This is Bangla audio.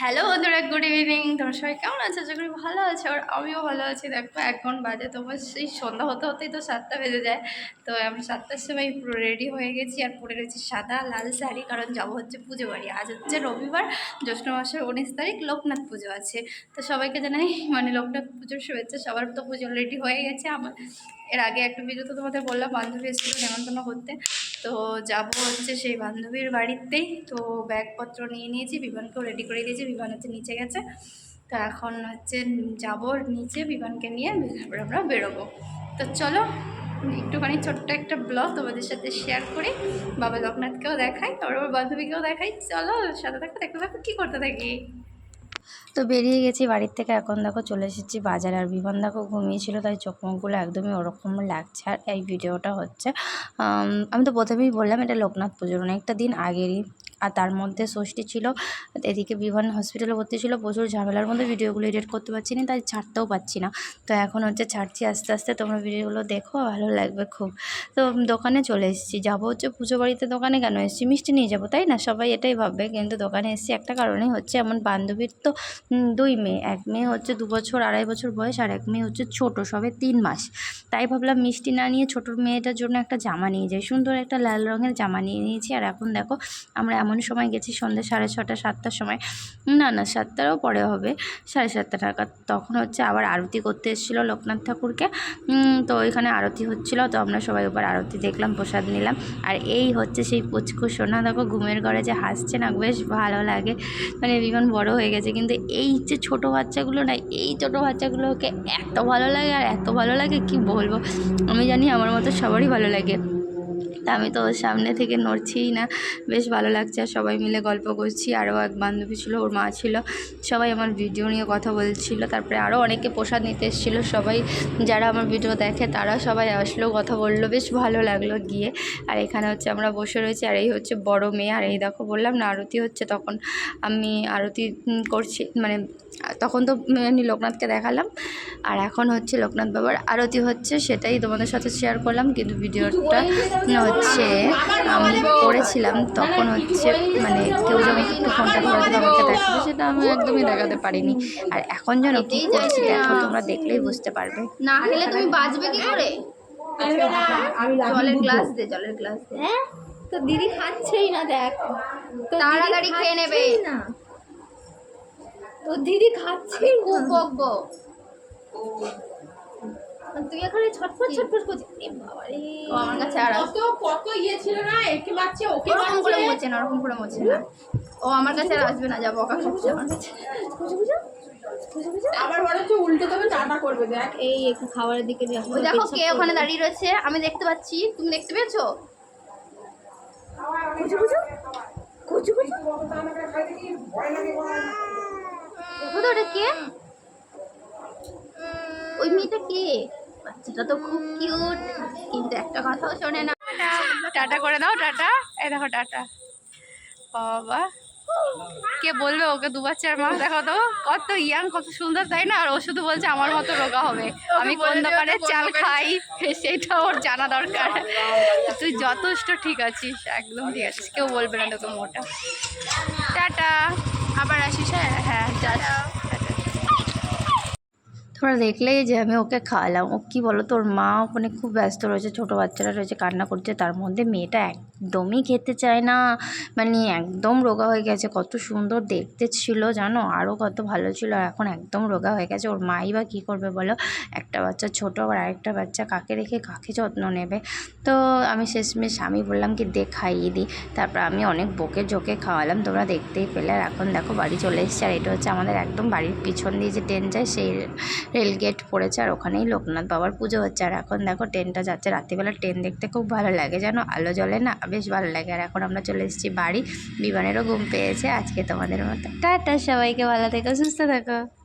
হ্যালো বন্ধুরা গুড ইভিনিং তোমার সবাই কেমন আছে? আশা করি ভালো আছে আর আমিও ভালো আছি। দেখো, এখন বাজে তোমার সেই সন্ধ্যা হতে হতেই তো সাতটা বেজে যায়। তো আমি সাতটার সময় পুরো রেডি হয়ে গেছি আর পরে রয়েছি সাদা লাল শাড়ি, কারণ যাব হচ্ছে পুজো বাড়ি। আজ হচ্ছে রবিবার, জ্যৈষ্ঠ মাসের উনিশ তারিখ, লোকনাথ পুজো আছে। তো সবাইকে জানাই মানে লোকনাথ পুজোর শুভেচ্ছা। সবার তো পুজো রেডি হয়ে গেছে। আমার এর আগে একটা ভিডিও তো তোমাদের বললাম, বান্ধবী এসেছিল নেমন্তন্ন করতে। তো যাব হচ্ছে সেই বান্ধবীর বাড়িতেই। তো ব্যাগপত্র নিয়ে নিয়েছি, বিমানকেও রেডি করে দিয়েছি, বিমান হচ্ছে নিচে গেছে। তো এখন হচ্ছে যাব নিচে বিমানকে নিয়ে, তারপরে আমরা বেরোবো। তো চলো, একটুখানি ছোট্ট একটা ব্লগ তোমাদের সাথে শেয়ার করি। বাবা লোকনাথকেও দেখাই, তারপর বান্ধবীকেও দেখাই। চলো সাথে থাকো, দেখতে থাকো, কী করতে থাকি? তো বেরিয়ে গেছি বাড়ির থেকে। এখন দেখো চলে এসেছি বাজার। আর বিমান দেখো ঘুমিয়েছিল, তাই চোখ মুখগুলো একদমই ওরকম লাগছে আর এই ভিডিওটা হচ্ছে আমি তো প্রথমেই বললাম এটা লোকনাথ পুজোর, অনেকটা দিন আগেরই। আর তার মধ্যে ষষ্ঠী ছিল, এদিকে বিমান হসপিটালে ভর্তি ছিল, প্রচুর ঝামেলার মধ্যে ভিডিওগুলো এডিট করতে পারছি না, তাই ছাড়তেও পারছি না। তো এখন হচ্ছে ছাড়ছি আস্তে আস্তে, তোমরা ভিডিওগুলো দেখো, ভালো লাগবে খুব। তো দোকানে চলে এসেছি, যাব হচ্ছে পুজো বাড়িতে দোকানে কেন এসেছি? মিষ্টি নিয়ে যাব, তাই না? সবাই এটাই ভাববে, কিন্তু দোকানে এসেছি একটা কারণেই হচ্ছে আমার বান্ধবীর তো দুই মেয়ে, এক মেয়ে হচ্ছে দু বছর, আড়াই বছর বয়স, আর এক মেয়ে হচ্ছে ছোট, সবে তিন মাস। তাই ভাবলাম মিষ্টি না নিয়ে ছোট মেয়েটার জন্য একটা জামা নিয়ে যাই, সুন্দর একটা লাল রঙের জামা নিয়ে নিয়েছি, আর এখন দেখো, আমরা এমন সময় গেছি সন্ধ্যে সাড়ে ছটা, সাতটার সময়। না না, সাতটারও পরে হবে, সাড়ে সাতটা নাগাদ। তখন হচ্ছে আবার আরতি করতে এসেছিল লোকনাথ ঠাকুরকে। তো ওইখানে আরতি হচ্ছিল, তো আমরা সবাই ওপর আরতি দেখলাম, প্রসাদ নিলাম। আর এই হচ্ছে সেই পুচকু সোনা। দেখো ঘুমের ঘরে যে হাসছে না, বেশ ভালো লাগে। মানে বিমান বড় হয়ে গেছে। কিন্তু এই যে ছোটো বাচ্চাগুলো না, এই ছোটো বাচ্চাগুলোকে এত ভালো লাগে আর এত ভালো লাগে, কি বলব? আমি জানি আমার মতো সবারই ভালো লাগে। তা আমি তো ওর সামনে থেকে নড়ছিই না। বেশ ভালো লাগছে। আর সবাই মিলে গল্প করছি। আরও এক বান্ধবী ছিল, ওর মা ছিল। সবাই আমার ভিডিও নিয়ে কথা বলছিল। তারপরে আরও অনেকে প্রসাদ নিতে এসেছিল। সবাই যারা আমার ভিডিও দেখে, তারা সবাই আসলো, কথা বলল। বেশ ভালো লাগল গিয়ে। আর এখানে হচ্ছে আমরা বসে রয়েছি। আর এই হচ্ছে বড় মেয়ে। আর এই দেখো বললাম না, আরতি হচ্ছে তখন। আমি আরতি করছি মানে তখন তো আমি লোকনাথকে দেখালাম। আর এখন হচ্ছে লোকনাথ বাবার আরতি হচ্ছে সেটাই তোমাদের সাথে শেয়ার করলাম। কিন্তু ভিডিওটা হচ্ছে আমি করেছিলাম তখন হচ্ছে মানে কেউ যেন একটু ফোনটা ধরে দিল আমাকে দেখাবে সেটা আমি একদমই দেখাতে পারিনি। আর এখন যেন কী করছি দেখো তোমরা দেখলেই বুঝতে পারবে। না খেলে তুমি বাঁচবে কি করে? জলের গ্লাস দে জলের গ্লাস দে। তো দিদি খাচ্ছেই না দেখ। তাড়াতাড়ি খেয়ে নেবে। না। তো দিদি না তুই এখানে ছটফট ছটফট করছিস? এ বাবা রে ও আমার কাছে আর কত কত ইয়ে ছিল না? একে ওকে ওরকম করে মোছে না ওরকম করে মোছে না। ও আমার কাছে আর আসবে না যাব খাচ্ছে আমার কাছে বুঝো বুঝো বুঝো বুঝো। আবার বড় হচ্ছে উল্টে তবে টাটা করবে দেখ। এই একটু খাবারের দিকে দেখো কে ওখানে দাঁড়িয়ে রয়েছে আমি দেখতে পাচ্ছি। তুমি দেখতে পেয়েছ? বুঝো বুঝো। কুচু কুচু ওটা কে? ওই মেয়েটা কে? বাচ্চাটা তো খুব কিউট কিন্তু একটা কথাও শোনে না। টাটা করে দাও টাটা। এই দেখো টাটা। বাবা। কে বলবে ওকে দু বাচ্চার মা? দেখো তো কত ইয়াং কত সুন্দর তাই না? আর ও শুধু বলছে আমার মতো রোগা হবে। আমি কোন দোকানে চাল খাই সেটা ওর জানা দরকার। তুই যথেষ্ট ঠিক আছিস একদম ঠিক আছিস। কেউ বলবে না তোকে মোটা। টাটা। আবার আসিস হ্যাঁ? হ্যাঁ টাটা। তোমরা দেখলেই যে আমি ওকে খাওয়ালাম। ও কী বলো তোর মা ওখানে খুব ব্যস্ত রয়েছে, ছোটো বাচ্চারা রয়েছে, কান্না করছে। তার মধ্যে মেয়েটা একদমই খেতে চায় না। মানে একদম রোগা হয়ে গেছে। কত সুন্দর দেখতে ছিল, জানো? আরও কত ভালো ছিল। আর এখন একদম রোগা হয়ে গেছে। ওর মাই বা কী করবে বলো? একটা বাচ্চা ছোটো, আবার আরেকটা বাচ্চা কাকে রেখে কাকে যত্ন নেবে? তো আমি শেষমেশ আমি বললাম কি, দে খাইয়ে দিই তারপর আমি অনেক বকে জোকে খাওয়ালাম। তোমরা দেখতেই পেলে। আর এখন দেখো বাড়ি চলে এসেছে। আর এটা হচ্ছে আমাদের একদম বাড়ির পিছন দিয়ে যে ট্রেন যায়, সেই রেল গেট পড়েছে আর ওখানেই লোকনাথ বাবার পুজো হচ্ছে। আর এখন দেখো ট্রেনটা যাচ্ছে। রাত্রিবেলা ট্রেন দেখতে খুব ভালো লাগে, জানো? আলো জ্বলে না? বেশ ভালো লাগে। আর এখন আমরা চলে এসেছি বাড়ি। বিমানেরও ঘুম পেয়েছে। আজকে তোমাদের মতো। টাটা সবাইকে। ভালো থেকো, সুস্থ থাকো।